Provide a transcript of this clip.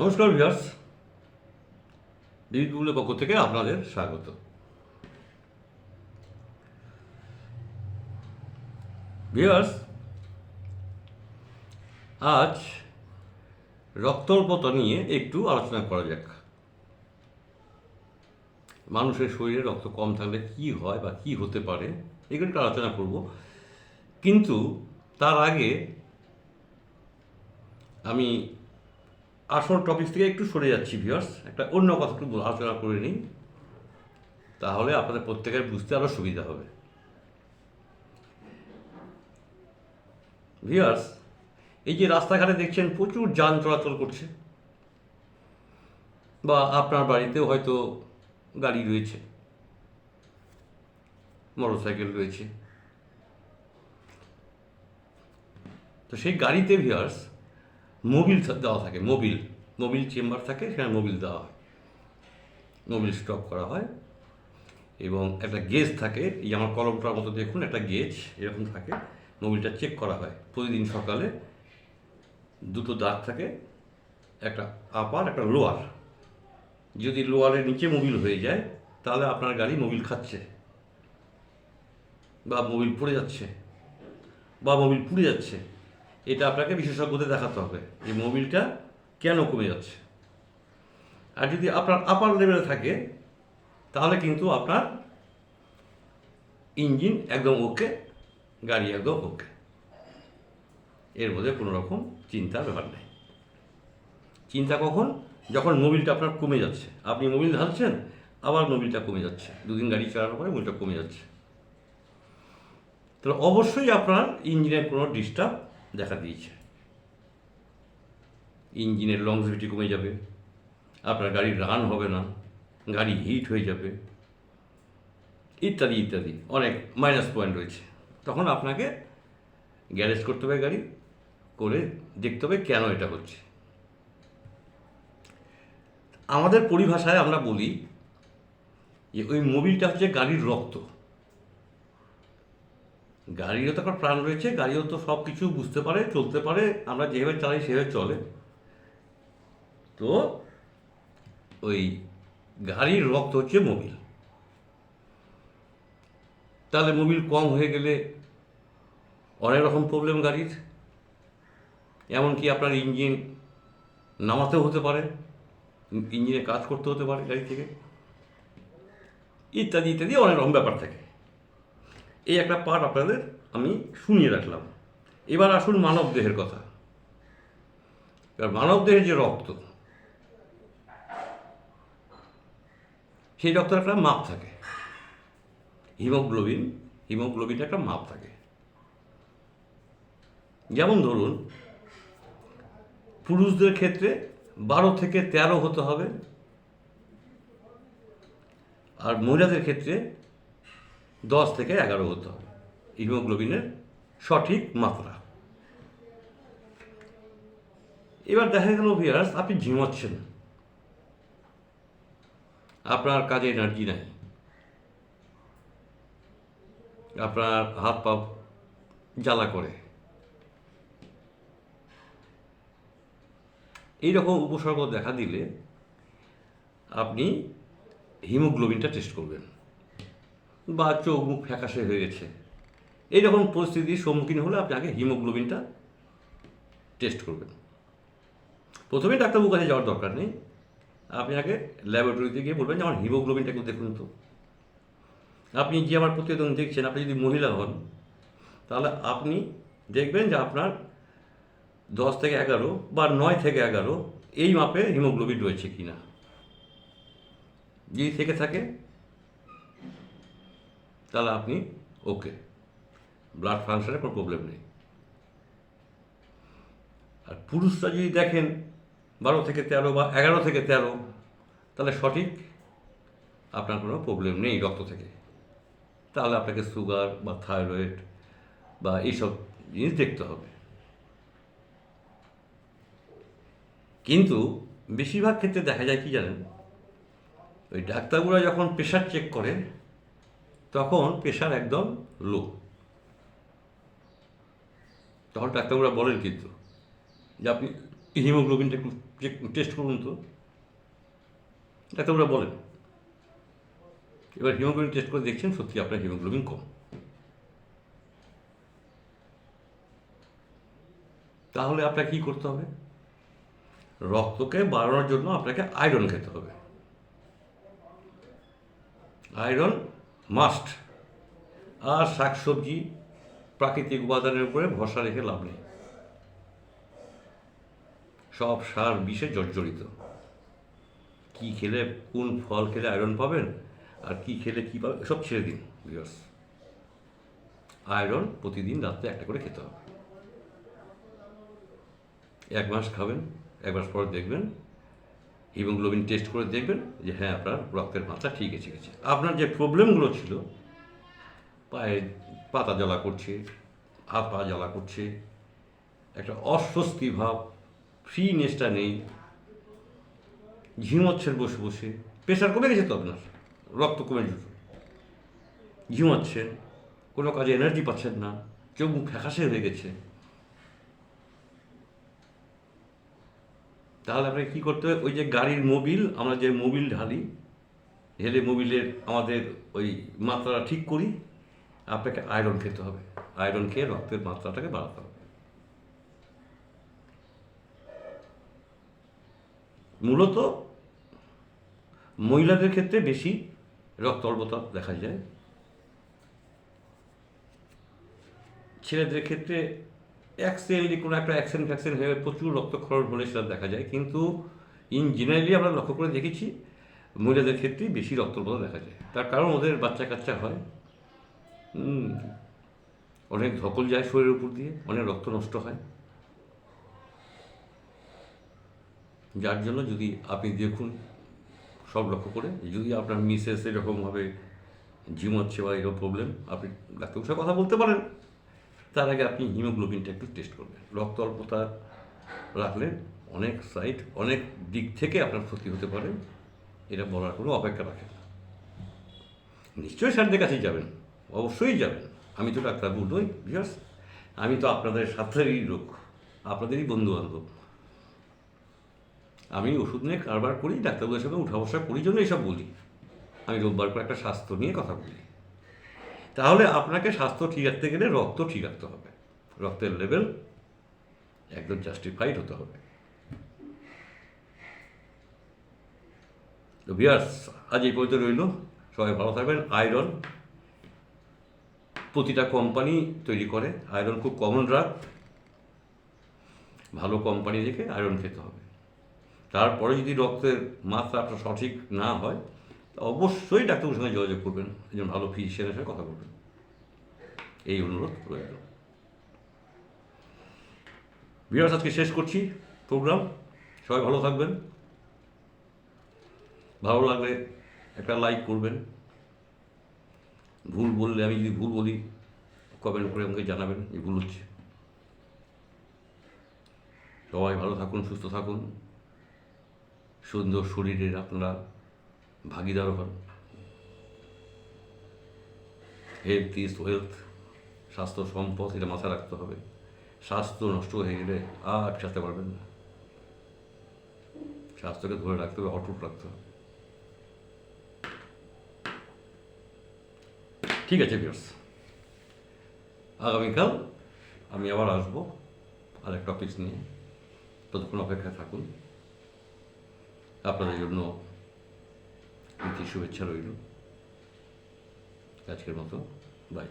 নমস্কার ভিউয়ার্স। বিদ্যুৎ বুলের পক্ষ থেকে আপনাদের স্বাগত। ভিউয়ার্স, আজ রক্তল্পতা নিয়ে একটু আলোচনা করা যাক। মানুষের শরীরে রক্ত কম থাকলে কি হয় বা কি হতে পারে, এগুলো একটু আলোচনা করব। কিন্তু তার আগে আমি আসল টপিক থেকে একটু সরে যাচ্ছি ভিউয়ার্স একটা অন্য কথা একটু আলোচনা করে নিই। তাহলে আপনাদের প্রত্যেকের বুঝতে আরও সুবিধা হবে। ভিউয়ার্স এই যে রাস্তাঘাটে দেখছেন প্রচুর যান চলাচল করছে। বা আপনার বাড়িতেও হয়তো গাড়ি রয়েছে। মোটর সাইকেল রয়েছে। তো সেই গাড়িতে ভিউয়ার্স মোবিল দেওয়া থাকে মোবিল মোবিল চেম্বার থাকে, সেখানে মোবিল দেওয়া হয়। মোবিল স্টক করা হয় এবং একটা গেজ থাকে, এই আমার কলমটার মতো দেখুন, একটা গেজ এরকম থাকে মোবিলটা চেক করা হয়। প্রতিদিন সকালে দুটো দাগ থাকে, একটা আপার, একটা লোয়ার। যদি লোয়ারের নিচে মোবিল হয়ে যায়, তাহলে আপনার গাড়ি মোবিল খাচ্ছে বা মোবিল পড়ে যাচ্ছে বা মোবিল পুড়ে যাচ্ছে। এটা আপনাকে বিশেষজ্ঞদের দেখাতে হবে যে মোবিলটা কেন কমে যাচ্ছে? আর যদি আপনার আপার লেভেলে থাকে, তাহলে কিন্তু আপনার ইঞ্জিন একদম ওকে গাড়ি একদম ওকে এর মধ্যে কোনো রকম চিন্তার ব্যাপার নেই। চিন্তা কখন? যখন মোবিলটা আপনার কমে যাচ্ছে। আপনি মোবিল ঢালছেন, আবার মোবিলটা কমে যাচ্ছে। দুদিন গাড়ি চালানোর পরে মোবিলটা কমে যাচ্ছে। তাহলে অবশ্যই আপনার ইঞ্জিনের কোনো ডিস্টার্ব দেখা দিয়েছে। ইঞ্জিনের লংজিভিটি কমে যাবে, আপনার গাড়ির রান হবে না, গাড়ি হিট হয়ে যাবে, ইত্যাদি ইত্যাদি, অনেক মাইনাস পয়েন্ট রয়েছে। তখন আপনাকে গ্যারেজ করতে হবে গাড়ি, করে দেখতে হবে কেন এটা হচ্ছে। আমাদের পরিভাষায় আমরা বলি যে ওই মোবিলটা হচ্ছে গাড়ির রক্ত। গাড়িরও তো একটা প্রাণ রয়েছে, গাড়িও তো সব কিছু বুঝতে পারে, চলতে পারে, আমরা যেভাবে চালাই সেভাবে চলে। তো ওই গাড়ির রক্ত হচ্ছে মোবিল। তাহলে মোবিল কম হয়ে গেলে অনেক রকম প্রবলেম গাড়ির। এমনকি আপনার ইঞ্জিন নামাতেও হতে পারে, ইঞ্জিনে কাজ করতে হতে পারে গাড়ি থেকে। ইত্যাদি ইত্যাদি অনেক রকম ব্যাপার থাকে। এই একটা পার্ট আপনাদের আমি শুনিয়ে রাখলাম। এবার আসুন মানব দেহের কথা। এবার মানব দেহের যে রক্ত সেই রক্তের একটা মাপ থাকে। হিমোগ্লোবিন, হিমোগ্লোবিনের একটা মাপ থাকে। যেমন ধরুন, পুরুষদের ক্ষেত্রে বারো থেকে তেরো হতে হবে আর মহিলাদের ক্ষেত্রে দশ থেকে এগারো হতে হবে। হিমোগ্লোবিনের সঠিক মাত্রা। এবার দেখা গেল ভিয়ার্স আপনি ঝিমাচ্ছেন আপনার কাজে এনার্জি নাই। আপনার হাত পা জ্বালা করে। এইরকম উপসর্গ দেখা দিলে আপনি হিমোগ্লোবিনটা টেস্ট করবেন। বা চোখ মুখ ফ্যাকাশে হয়ে গেছে। এইরকম পরিস্থিতির সম্মুখীন হলে আপনি আগে হিমোগ্লোবিনটা টেস্ট করবেন। প্রথমেই ডাক্তারবাবু কাছে যাওয়ার দরকার নেই। আপনি আগে ল্যাবরেটরিতে গিয়ে বলবেন যে আমার হিমোগ্লোবিনটা একটু দেখুন তো। আপনি যে আমার প্রতিবেদন দেখছেন, আপনি যদি মহিলা হন, তাহলে আপনি দেখবেন যে আপনার দশ থেকে এগারো বা নয় থেকে এগারো এই মাপে হিমোগ্লোবিন রয়েছে কি না যদি থেকে থাকে, তাহলে আপনি ওকে ব্লাড ফাংশনের কোনো প্রবলেম নেই। আর পুরুষরা যদি দেখেন বারো থেকে তেরো বা এগারো থেকে তেরো, তাহলে সঠিক আপনার কোনো প্রবলেম নেই রক্ত থেকে। তাহলে আপনাকে সুগার বা থাইরয়েড বা এইসব জিনিস দেখতে হবে। কিন্তু বেশিরভাগ ক্ষেত্রে দেখা যায় কি জানেন? ওই ডাক্তারগুলো যখন প্রেশার চেক করে, তখন প্রেশার একদম লো তখন ডাক্তারবাবুরা বলেন কিন্তু যে আপনি হিমোগ্লোবিনটা একটু টেস্ট করুন তো। ডাক্তারবাবুরা বলেন। এবার হিমোগ্লোবিন টেস্ট করে দেখছেন, সত্যি আপনার হিমোগ্লোবিন কম। তাহলে আপনাকে কী করতে হবে? রক্তকে বাড়ানোর জন্য আপনাকে আয়রন খেতে হবে। আয়রন মাস্ট আর শাকসবজি প্রাকৃতিক উপাদানের উপরে ভরসা রেখে লাভ নেই। সব সার বিষে জর্জরিত। কি খেলে কোন ফল খেলে আয়রন পাবেন? আর কি খেলে কি পাবেন? সব ছেড়ে দিন বিকজ আয়রন প্রতিদিন রাত্রে একটা করে খেতে হবে। এক মাস খাবেন, এক মাস পর দেখবেন হিমোগ্লোবিন টেস্ট করে দেখবেন যে হ্যাঁ আপনার রক্তের মাত্রা ঠিক আছে গেছে। আপনার যে প্রবলেমগুলো ছিল, পায়ে পাতা জ্বালা করছে, হাত পা জ্বালা করছে, একটা অস্বস্তি ভাব ফ্রিনেসটা নেই ঝিমোচ্ছেন বসে বসে, প্রেশার কমে গেছে তো আপনার, রক্ত কমে যেত ঝিমাচ্ছেন কোনো কাজে এনার্জি পাচ্ছেন না, চোখ মুখ ফ্যাকাশে হয়ে গেছে। তাহলে আপনাকে কী করতে হবে? ওই যে গাড়ির মোবিল আমরা যে মোবিল ঢালি, ঢেলে মোবিলের আমাদের ওই মাত্রাটা ঠিক করি, আপনাকে আয়রন খেতে হবে। আয়রন খেয়ে রক্তের মাত্রাটাকে বাড়াতে হবে। মূলত মহিলাদের ক্ষেত্রে বেশি রক্ত অল্পতা দেখা যায়। ছেলেদের ক্ষেত্রে অ্যাক্সিডেন্টলি কোনো একটা অ্যাক্সিডেন্ট ফ্যাক্সিডেন্ট হয়ে প্রচুর রক্তক্ষরণ হলে সেটা দেখা যায়। কিন্তু ইন জেনারেলি আমরা লক্ষ্য করে দেখেছি, মহিলাদের ক্ষেত্রেই বেশি রক্তপ্রবাহ দেখা যায়। তার কারণ ওদের বাচ্চা কাচ্চা হয় অনেক ধকল যায় শরীরের উপর দিয়ে, অনেক রক্ত নষ্ট হয়। যার জন্য যদি আপনি দেখুন, সব লক্ষ্য করে, যদি আপনার মিসেস এরকমভাবে ঝিমোচ্ছে বা এরকম প্রবলেম আপনি ডাক্তারের সাথে কথা বলতে পারেন। তার আগে আপনি হিমোগ্লোবিনটা একটু টেস্ট করবেন। রক্ত অল্পতা রাখলে অনেক সাইড অনেক দিক থেকে আপনার ক্ষতি হতে পারে। এটা বলার কোনো অপেক্ষা রাখে না। নিশ্চয়ই স্যারদের কাছেই যাবেন। অবশ্যই যাবেন। আমি তো ডাক্তারবাবু নই বিকজ আমি তো আপনাদের সাথেরই লোক, আপনাদেরই বন্ধু বান্ধব আমি ওষুধ নিয়ে কারবার করি, ডাক্তারবাবুদের সঙ্গে উঠা বসা করি জন্য এইসব বলি। আমি রোববার করে একটা স্বাস্থ্য নিয়ে কথা বলি। তাহলে আপনাকে স্বাস্থ্য ঠিক রাখতে গেলে রক্ত ঠিক রাখতে হবে। রক্তের লেভেল একদম জাস্টিফাইড হতে হবে। তো বিয়ার্স, আজ এই পর্যন্ত রইল। সবাই ভালো থাকবেন। আয়রন প্রতিটা কোম্পানি তৈরি করে। আয়রন খুব কমন ড্রাগ ভালো কোম্পানি দেখে আয়রন খেতে হবে। তারপরে যদি রক্তের মাত্রা আপনার সঠিক না হয় অবশ্যই ডাক্তারের সঙ্গে যোগাযোগ করবেন, একজন ভালো ফিজিশিয়ানের সঙ্গে কথা বলবেন। এই অনুরোধ রইল বিরাট আজকে শেষ করছি প্রোগ্রাম। সবাই ভালো থাকবেন। ভালো লাগলে একটা লাইক করবেন। ভুল বললে, আমি যদি ভুল বলি কমেন্ট করে আমাকে জানাবেন যে ভুল হচ্ছে। সবাই ভালো থাকুন, সুস্থ থাকুন। সুন্দর শরীরের আপনারা ভাগিদার হন। হেলথ ইজ ওয়েলথ স্বাস্থ্য সম্পদ এটা মাথায় রাখতে হবে। স্বাস্থ্য নষ্ট হয়ে গেলে আর চাতে পারবেন না। স্বাস্থ্যকে ধরে রাখতে হবে, অটুট রাখতে হবে। ঠিক আছে বিয়ার্স আগামীকাল আমি আবার আসব আর একটা টপিক্স নিয়ে। ততক্ষণ অপেক্ষায় থাকুন। আপনাদের জন্য শুভেচ্ছা রইল। আজকের মতো বাই